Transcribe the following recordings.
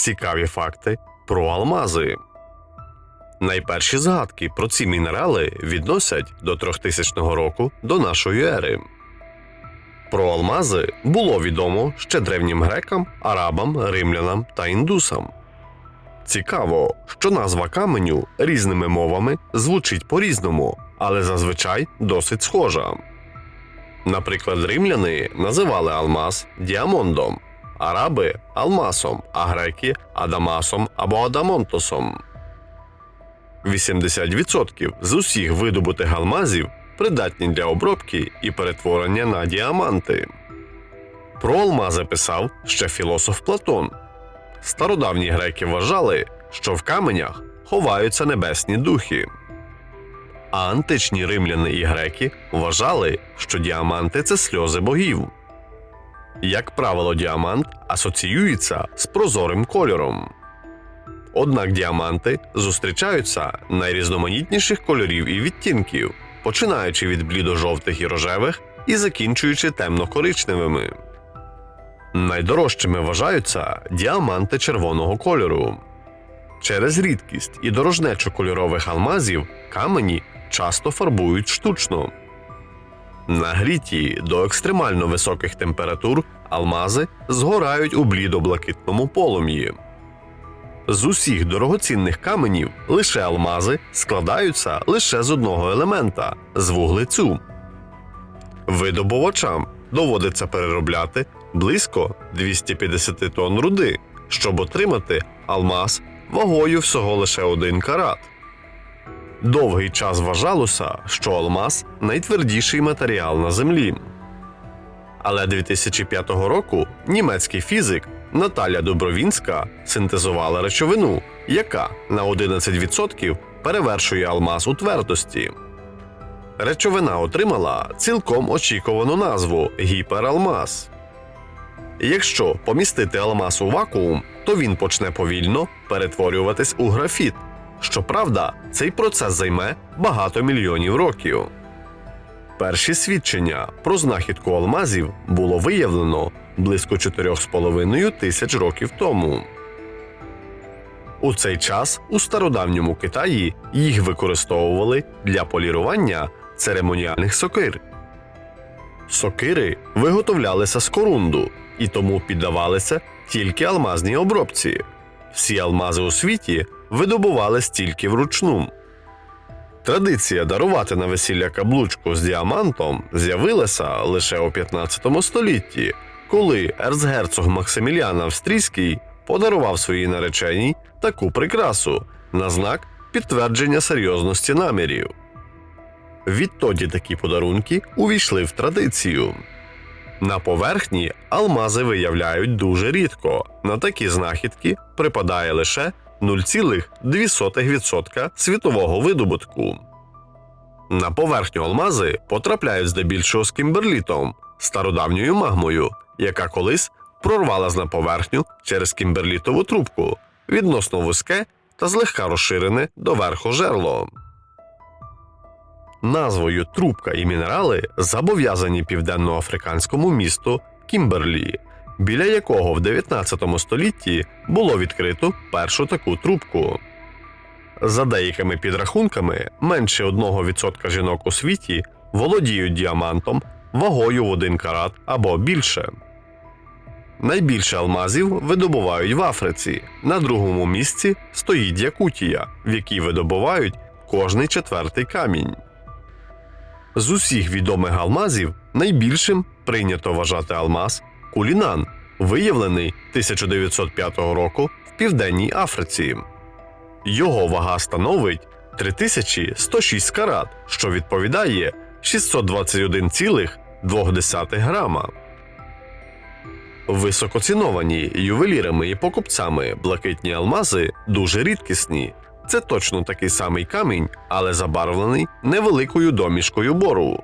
Цікаві факти про алмази. Найперші згадки про ці мінерали відносять до 3000 року до нашої ери. Про алмази було відомо ще древнім грекам, арабам, римлянам та індусам. Цікаво, що назва каменю різними мовами звучить по-різному, але зазвичай досить схожа. Наприклад, римляни називали алмаз діамондом, араби алмасом, а греки адамасом або адамонтосом. 80% з усіх видобутих алмазів придатні для обробки і перетворення на діаманти. Про алмази писав ще філософ Платон. Стародавні греки вважали, що в каменях ховаються небесні духи. А античні римляни і греки вважали, що діаманти це сльози богів. Як правило, діамант асоціюється з прозорим кольором. Однак діаманти зустрічаються найрізноманітніших кольорів і відтінків, починаючи від блідо-жовтих і рожевих і закінчуючи темно-коричневими. Найдорожчими вважаються діаманти червоного кольору. Через рідкість і дорожнечу кольорових алмазів камені часто фарбують штучно. Нагріті до екстремально високих температур алмази згорають у блідо-блакитному полум'ї. З усіх дорогоцінних каменів лише алмази складаються лише з одного елемента з вуглецю. Видобувачам доводиться переробляти близько 250 тонн руди, щоб отримати алмаз вагою всього лише один карат. Довгий час вважалося, що алмаз найтвердіший матеріал на землі. Але 2005 року німецький фізик Наталя Добровінська синтезувала речовину, яка на 11% перевершує алмаз у твердості. Речовина отримала цілком очікувану назву гіпералмаз. Якщо помістити алмаз у вакуум, то він почне повільно перетворюватись у графіт. Щоправда, цей процес займе багато мільйонів років. Перші свідчення про знахідку алмазів було виявлено близько 4,5 тисяч років тому. У цей час у стародавньому Китаї їх використовували для полірування церемоніальних сокир. Сокири виготовлялися з корунду і тому піддавалися тільки алмазній обробці. Всі алмази у світі видобувались тільки вручну. Традиція дарувати на весілля каблучку з діамантом з'явилася лише у 15 столітті, коли ерцгерцог Максиміліан Австрійський подарував своїй нареченій таку прикрасу на знак підтвердження серйозності намірів. Відтоді такі подарунки увійшли в традицію. На поверхні алмази виявляють дуже рідко. На такі знахідки припадає лише 0,2% світового видобутку. На поверхню алмази потрапляють здебільшого з кімберлітом, стародавньою магмою, яка колись прорвалась на поверхню через кімберлітову трубку, відносно вузьке та злегка розширене доверху жерло. Назвою трубка і мінерали зобов'язані південноафриканському місту Кімберлі, біля якого в 19 столітті було відкрито першу таку трубку. За деякими підрахунками, менше 1% жінок у світі володіють діамантом вагою в 1 карат або більше. Найбільше алмазів видобувають в Африці. На другому місці стоїть Якутія, в якій видобувають кожний четвертий камінь. З усіх відомих алмазів найбільшим прийнято вважати алмаз Кулінан, виявлений 1905 року в Південній Африці. Його вага становить 3106 карат, що відповідає 621,2 грама. Високоціновані ювелірами і покупцями блакитні алмази дуже рідкісні. Це точно такий самий камінь, але забарвлений невеликою домішкою бору.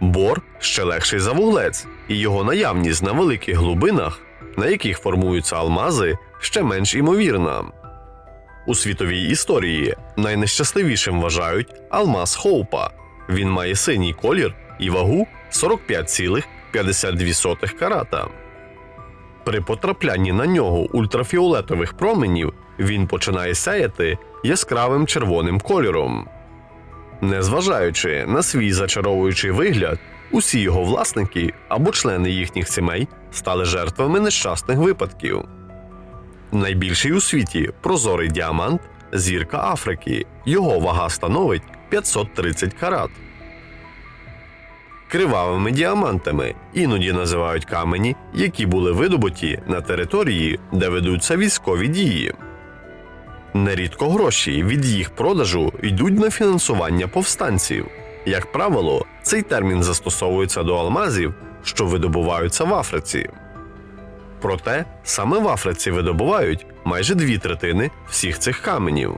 Бор ще легший за вуглець, і його наявність на великих глибинах, на яких формуються алмази, ще менш імовірна. У світовій історії найнещасливішим вважають алмаз Хоупа. Він має синій колір і вагу 45,52 карата. При потраплянні на нього ультрафіолетових променів він починає сяяти яскравим червоним кольором. Незважаючи на свій зачаровуючий вигляд, усі його власники або члени їхніх сімей стали жертвами нещасних випадків. Найбільший у світі прозорий діамант зірка Африки. Його вага становить 530 карат. Кривавими діамантами іноді називають камені, які були видобуті на території, де ведуться військові дії. Нерідко гроші від їх продажу йдуть на фінансування повстанців. Як правило, цей термін застосовується до алмазів, що видобуваються в Африці. Проте саме в Африці видобувають майже дві третини всіх цих каменів.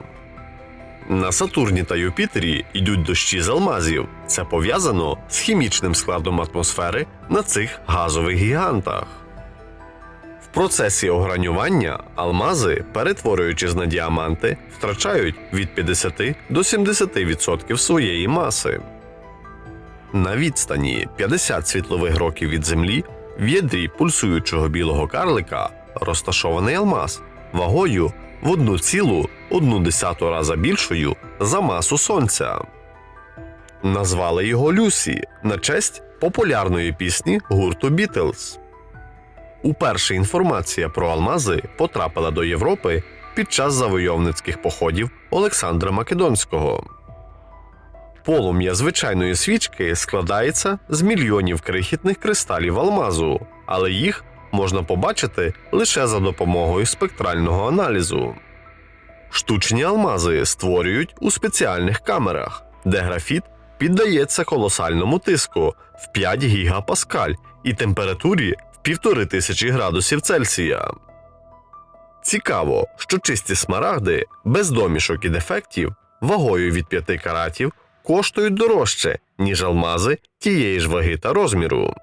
На Сатурні та Юпітері йдуть дощі з алмазів. Це пов'язано з хімічним складом атмосфери на цих газових гігантах. Процесі огранювання алмази, перетворюючись на діаманти, втрачають від 50 до 70% своєї маси. На відстані 50 світлових років від Землі в ядрі пульсуючого білого карлика розташований алмаз вагою в 1,1 раза більшою за масу Сонця. Назвали його Люсі на честь популярної пісні гурту Бітлз. Уперше інформація про алмази потрапила до Європи під час завойовницьких походів Олександра Македонського. Полум'я звичайної свічки складається з мільйонів крихітних кристалів алмазу, але їх можна побачити лише за допомогою спектрального аналізу. Штучні алмази створюють у спеціальних камерах, де графіт піддається колосальному тиску в 5 гігапаскаль і температурі в 1500 градусів Цельсія. Цікаво, що чисті смарагди без домішок і дефектів вагою від 5 каратів коштують дорожче, ніж алмази тієї ж ваги та розміру.